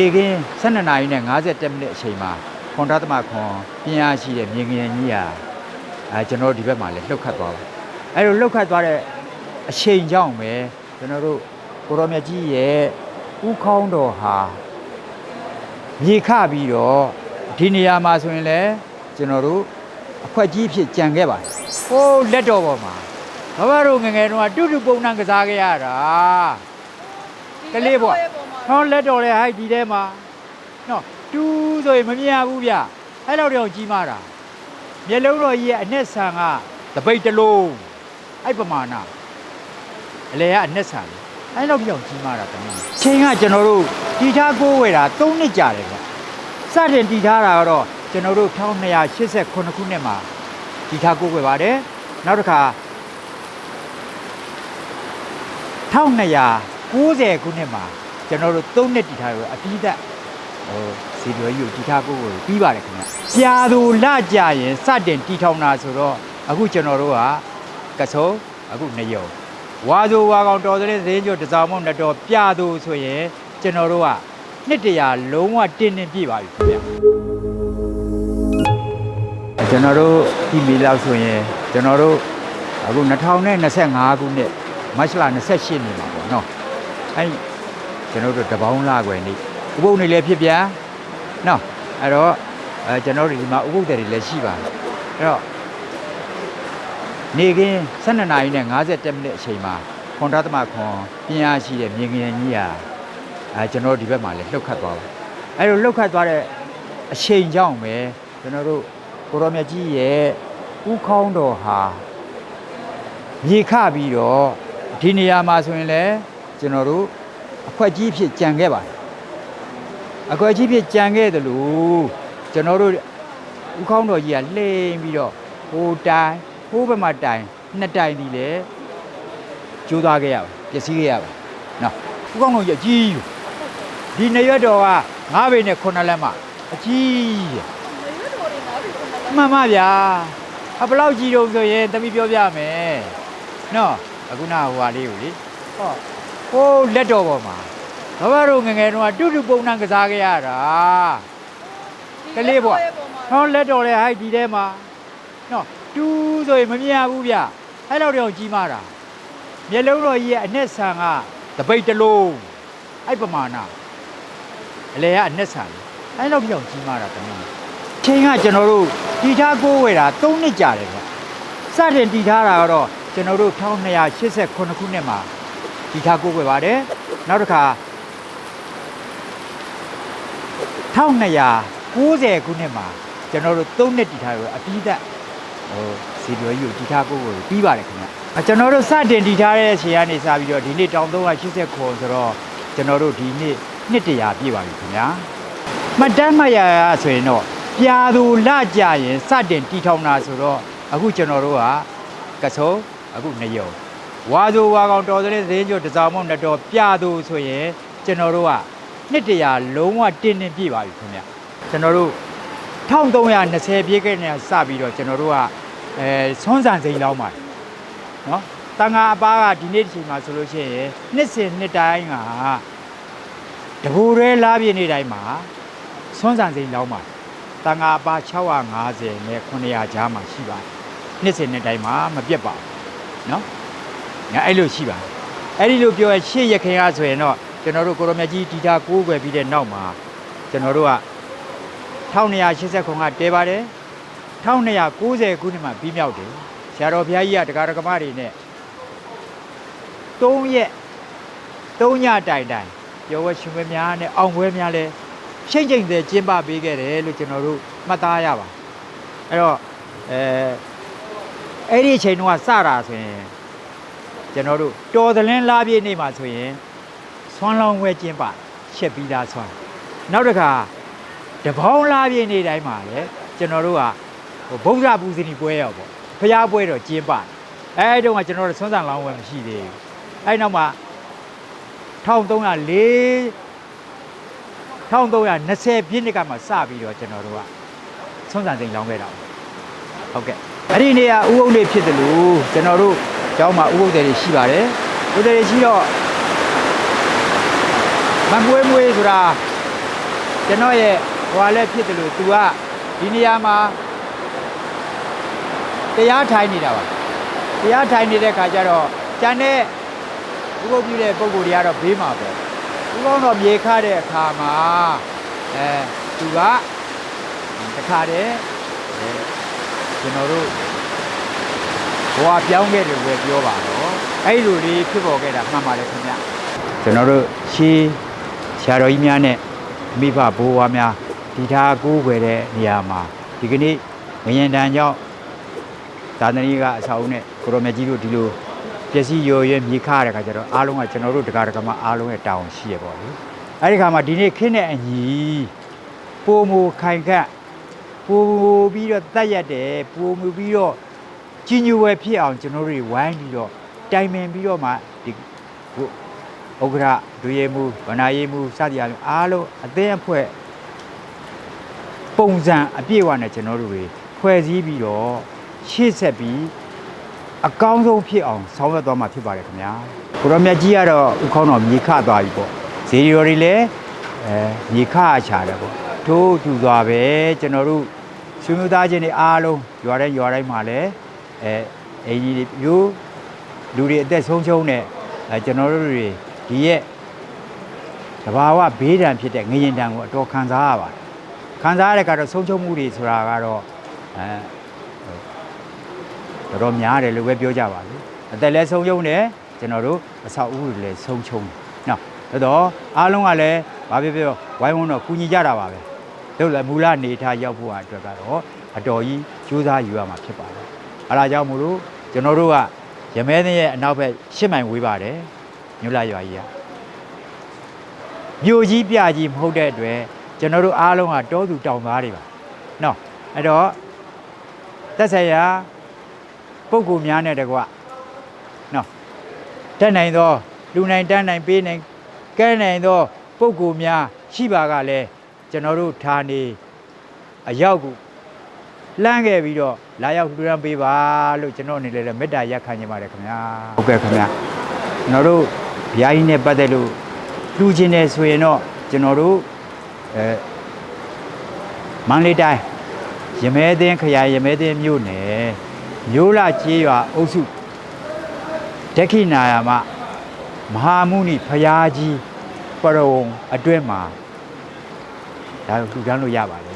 နေခင်း12နာရီနဲ့57မိနစ်အချိန်မှာခွန်ထသမခွန်ပြင်းအားရှိတဲ့မြင်ငင်ကြီးဟာအဲကျွန်တော်တို့ဒီဘက်မှာလည်းလှုပ်ခတ်သွားတယ်အဲလိုလှုပ်ခတ်သွားတဲ့အချိန်ကြောင့်ပဲကျွန်တော်တို့ကိုရောမြတ်ကြီးရဲ့ဥခေါင်းတော်ဟာမြေခပြီးတော့ဒီနေရာမှာဆိုရင်လည်းကျွန်တော်တို့အခွက်ကြီးဖြစ်ကြံခဲ့ပါတယ်ဟိုးလက်တော်ပေါ်မှာဘဘတို့ငယ်ငယ်တုန်းကတူတူပုံနှံကစားခဲ့ရတာကလေးပေါ့ ဟောလက်တော်တဲ့ဟိုက်ဒီထဲမှာနော်တူးဆိုရင်မမြင်ရဘူးဗျအဲ့လောက်တောင်ကြီးမားတာမျက်လုံးတော်ကြီးရဲ့အနှစ်ဆန်ကတပိတ်တစ်လုံးအဲ့ပမာဏအလေကအနှစ်ဆန်လေအဲ့လောက်ပြောင်ကြီးမားတာတမန်ချိန်ကကျွန်တော်တို့တီထားကိုးဝယ်တာ3နှစ်ကြာတယ်ဗျစတင်တီထားတာကတော့ကျွန်တော်တို့1289ခုနှစ်မှာတီထားကိုးဝယ်ပါတယ်နောက်တစ်ခါ1290ခုနှစ်မှာ ကျွန်တော်တို့3နှစ်တည်ထားရအပြီးသက်ဟိုစီရွယ်ယူတည်ထားကိုကိုပြီးပါတယ်ခင်ဗျ။ပြာသူလကြရင်စတင်တည်ထောင်တာဆိုတော့အခုကျွန်တော်တို့ကကဆုံအခုနယုံဝါဆိုဝါကောင်တော်တဲ့သတင်းကြိုတစောင်းမုံနဲ့တော်ပြသူဆိုရင်ကျွန်တော်တို့ကနှစ်တရာလုံးဝတင်းတင်းပြည့်ပါပြီခင်ဗျ။ကျွန်တော်တို့ဒီမီလောက်ဆိုရင်ကျွန်တော်တို့အခု2025ခုနှစ်မတ်လ28နေ့မှာပေါ့နော်အဲ့ ကျွန်တော်တို့တပေါင်းလာွယ်နေ့ဥပုပ်နေ့လည်းဖြစ်ပြန်နော်အဲ့တော့အဲကျွန်တော်တို့ဒီမှာဥပုပ်တယ်တွေလည်းရှိပါတယ်အဲ့တော့နေခင်း12နာရီနဲ့57မိနစ်အချိန်မှာခွန်ထသမခွန်ပြင်းအားရှိတဲ့မြင်ငင်ကြီးဟာအဲကျွန်တော်တို့ဒီဘက်မှာလည်းလှုပ်ခတ်သွားတယ်အဲ့လိုလှုပ်ခတ်သွားတဲ့အချိန်ကြောင့်ပဲကျွန်တော်တို့ကိုရောမြတ်ကြီးရဲ့ဥခေါင်းတော်ဟာမြေခပြီးတော့ဒီနေရာမှာဆိုရင်လည်းကျွန်တော်တို့ အခွက်ကြီးဖြစ်ကြံခဲ့ပါတယ်အခွက်ကြီးဖြစ်ကြံခဲ့တယ်လို့ကျွန်တော်တို့ဥခေါင်းတော်ကြီးကလှိမ့်ပြီးတော့ဟိုတိုင်ဟိုဘက်မှာတိုင်နှစ်တိုင်ဒီလေကျိုးသွားခဲ့ရပါပျက်စီးခဲ့ရပါနော်ဥခေါင်းတော်ကြီးအကြီးอยู่ဒီနေရွက်တော်က9ပေနဲ့9လက်မှအကြီးတယ်မှန်ပါဗျာအဘလောက်ကြီးတုံးဆိုရင်တမိပြောပြမယ်နော်အခုနဟိုဟာလေးကိုလေဟော ဟိုးလက်တော်ပေါ်မှာဘဘတို့ငယ်ငယ်တုန်းကတူတူပုံနှံကစားခဲ့ရတာကလေးပေါ့ဟောလက်တော်တဲ့ဟိုက်ဒီထဲမှာနော်တူးဆိုရင်မမြင်ရဘူးဗျအဲ့လောက်တောင်ကြီးမားတာမျက်လုံးတော်ကြီးရဲ့အနှစ်ဆန်ကတပိတ်တစ်လုံးအဲ့ပမာဏအလေကအနှစ်ဆန်လေအဲ့လောက်ပြောင်ကြီးမားတာတမန်ချိန်ကကျွန်တော်တို့တီထားကိုးဝယ်တာ3နှစ်ကြာတယ်ဗျစတင်တီထားတာကတော့ကျွန်တော်တို့1289ခုနှစ်မှာ တီထားကိုးဝယ်ပါတယ်နောက်တစ်ခါ1290ခုနှစ်မှာကျွန်တော်တို့3နှစ်တီထားရအပြီးသက်ဟိုစီလွယ်ယူတီထားကိုးဝယ်ပြီးပါတယ်ခင်ဗျအကျွန်တော်တို့စတင်တီထားတဲ့အချိန်ကနေစပြီးတော့ဒီနေ့တောင်380ခုဆိုတော့ကျွန်တော်တို့ဒီနေ့နှစ်တရာပြည့်ပါပြီခင်ဗျာမှတ်တမ်းမှတ်ရရဆိုရင်တော့ပြာသူလကြရင်စတင်တီထောင်တာဆိုတော့အခုကျွန်တော်တို့ကကဆုံအခုနယုံ ဝါဆိုဝါကောင်တော်တဲ့သတင်းကြိုတစောင်းမုံနဲ့တော်ပြသူဆိုရင်ကျွန်တော်တို့ကနှစ်တရာလုံးဝတင်းတင်းပြည့်ပါပြီခင်ဗျကျွန်တော်တို့1320ပြည့်ခဲ့နေစပြီးတော့ကျွန်တော်တို့ကအဲဆွမ်းဆန်စိန်လောင်းပါတယ်နော်တန်ဃာအပားကဒီနေ့ဒီချိန်မှာဆိုလို့ရှိရင်နှစ်စဉ်နှစ်တိုင်းကတဘူရဲလားပြည့်နေ့တိုင်းမှာဆွမ်းဆန်စိန်လောင်းပါတယ်တန်ဃာအပား650နဲ့900ကြားမှာရှိပါတယ်နှစ်စဉ်နှစ်တိုင်းမှာမပြတ်ပါဘူးနော် ငါအဲ့လိုရှိပါတယ်အဲ့ဒီလိုပြောရရှေ့ရခင်ရဆိုရင်တော့ကျွန်တော်တို့ကိုရမကြီးတီတာကိုးကွယ်ပြီးတဲ့နောက်မှာကျွန်တော်တို့က1280ခုကတဲပါတယ်1290ခုနှစ်မှာပြီးမြောက်တယ်ဆရာတော်ဘုရားကြီးကတရားဓမ္မတွေနဲ့3ရက်3ညတိုင်တိုင်ပြောဝရှင်မများနဲ့အောင်ပွဲများလဲရှိတ်ချိန်တဲ့ကျင်းပပေးခဲ့တယ်လို့ကျွန်တော်တို့မှတ်သားရပါအဲ့တော့အဲအဲ့ဒီအချိန်တုန်းကစတာဆိုရင် ကျွန်တော်တို့တော်သလင်းလားပြည့်နေ့မှာဆိုရင်ဆွမ်းလောင်းဝဲကျင်းပချက်ပြီးသားဆွမ်းနောက်တစ်ခါတပေါင်းလားပြည့်နေ့တိုင်းမှာလေကျွန်တော်တို့ကဟိုဗုဒ္ဓပူဇနီပွဲရောပေါ့ဖျားပွဲတော့ကျင်းပအဲအဲ့တုန်းကကျွန်တော်တို့ဆွမ်းဆန်လောင်းဝဲမရှိသေးဘူးအဲ့နောက်မှာ1304 1320ပြည့်နှစ်ကမှစပြီးတော့ကျွန်တော်တို့ကဆွမ်းဆန်စိန်လောင်းခဲ့တာပေါ့ဟုတ်ကဲ့အဲ့ဒီနေ့ကဥပုပ်နေ့ဖြစ်တယ်လို့ကျွန်တော်တို့ ကျောင်းမှာဥပုပ်တယ်တွေရှိပါတယ်ဥပုပ်တယ်တွေရှိတော့မမွေးမွေးဆိုတာကျွန်တော်ရဲ့ဟိုဟာလည်းဖြစ်တယ်လို့ तू ကဒီနေရာမှာတရားထိုင်နေတာပါတရားထိုင်နေတဲ့ခါကျတော့ကျန်တဲ့ဥပုပ်ပြုတဲ့ပုံကိုယ်တွေကတော့ဘေးမှာပေါ့ဥကောင်းတော့မြေခတဲ့အခါမှာအဲ तू ကတခါတည်းအဲကျွန်တော်တို့ ဘဝပြောင်းခဲ့တယ်ပဲပြောပါတော့အဲ့လိုလေးဖြစ်ပေါ်ခဲ့တာမှန်ပါတယ်ခင်ဗျကျွန်တော်တို့ရှေးဆရာတော်ကြီးများနဲ့မိဘဘိုးဘွားများဒီထားကိုးွယ်တဲ့နေရာမှာဒီကနေ့ငရင်တန်ကြောင့်သာသနိကအဆောက်အဦနဲ့ကိုရောမြတ်ကြီးတို့ဒီလိုပျက်စီးရော်ရဲမြေခရတဲ့ခါကျတော့အားလုံးကကျွန်တော်တို့တရားဓမ္မအားလုံးရဲ့တာဝန်ရှိရပေါ့လေအဲ့ဒီခါမှာဒီနေ့ခင်းတဲ့အညီပိုမူခိုင်ခတ်ပိုပြီးတော့တတ်ရက်တယ်ပိုမူပြီးတော့ ကြီးညိုဝဲဖြစ်အောင်ကျွန်တော်တို့တွေဝိုင်းပြီးတော့တိုင်ပင်ပြီးတော့မှဒီဥက္ကရာဒွေရမှုဗနာရမှုစသည်အားလုံးအားလုံးအသင်းအဖွဲ့ပုံစံအပြည့်အဝနဲ့ကျွန်တော်တို့တွေဖွဲ့စည်းပြီးတော့ရှေ့ဆက်ပြီးအကောင်းဆုံးဖြစ်အောင်ဆောင်ရွက်သွားမှာဖြစ်ပါတယ်ခင်ဗျာကိုရောမြတ်ကြီးကတော့ဥခေါင်းတော်မြေခသွားပြီပေါ့ဇေဒီရော်တွေလည်းအဲမြေခအချာတယ်ပေါ့ထို့တူသွားပဲကျွန်တော်တို့ဆွေမျိုးသားချင်းတွေအားလုံးရွာတိုင်းရွာတိုင်းမှာလည်း အဲအင်ကြီးတွေမျိုးလူတွေအသက်ဆုံးရှုံးတဲ့အဲကျွန်တော်တို့တွေဒီရဲ့တဘာဝဘေးဒဏ်ဖြစ်တဲ့ငရင်တံကိုအတော်ခံစားရပါတယ်ခံစားရတဲ့ကတော့ဆုံးရှုံးမှုတွေဆိုတာကတော့အဲတော်တော်များတယ်လို့ပဲပြောကြပါလိမ့်အသက်လည်းဆုံးရှုံးတယ်ကျွန်တော်တို့အဆောက်အဦတွေလည်းဆုံးရှုံးတယ်နော်ဒါတော့အားလုံးကလည်းဘာဖြစ်ဖြစ်ဝိုင်းဝန်းတော့ကူညီကြတာပါပဲတို့လည်းမူလနေထားရောက်ဖို့အတွက်ကတော့အတော်ကြီးကြိုးစားယူရမှာဖြစ်ပါတယ် အဲဒါကြောင့်မို့လို့ကျွန်တော်တို့ကရမဲတဲ့ရဲ့အနောက်ဘက်ရှစ်မိုင်ဝေးပါတယ်မြို့လာရွာကြီးကမြို့ကြီးပြကြီးမဟုတ်တဲ့အတွက်ကျွန်တော်တို့အားလုံးကတောသူတောင်သားတွေပါနော်အဲ့တော့သက်ဆိုင်ရာပုံကူများနဲ့တကွနော်တက်နိုင်သောလူနိုင်တန်းနိုင်ပေးနိုင်ကဲနိုင်သောပုံကူများရှိပါကလည်းကျွန်တော်တို့ဌာနေအရောက်ကို လှမ်းခဲ့ပြီးတော့လာရောက်လှူဒန်းပေးပါလို့ကျွန်တော်အနေနဲ့လည်းမေတ္တာရက်ခံနေပါတယ်ခင်ဗျာဟုတ်ကဲ့ခင်ဗျာကျွန်တော်တို့ဘုရားကြီးနဲ့ပတ်သက်လို့လှူခြင်းတယ်ဆိုရင်တော့ကျွန်တော်တို့အဲမန္တလေးတိုင်းရမဲသင်းခရိုင်ရမဲသင်းမြို့နယ်မြို့လာကျေးရွာအုပ်စုဒက္ခိနာယာမမဟာမုနိဖရာကြီးပရဝုံအတွင်းမှာဒါလှူဒန်းလို့ရပါတယ်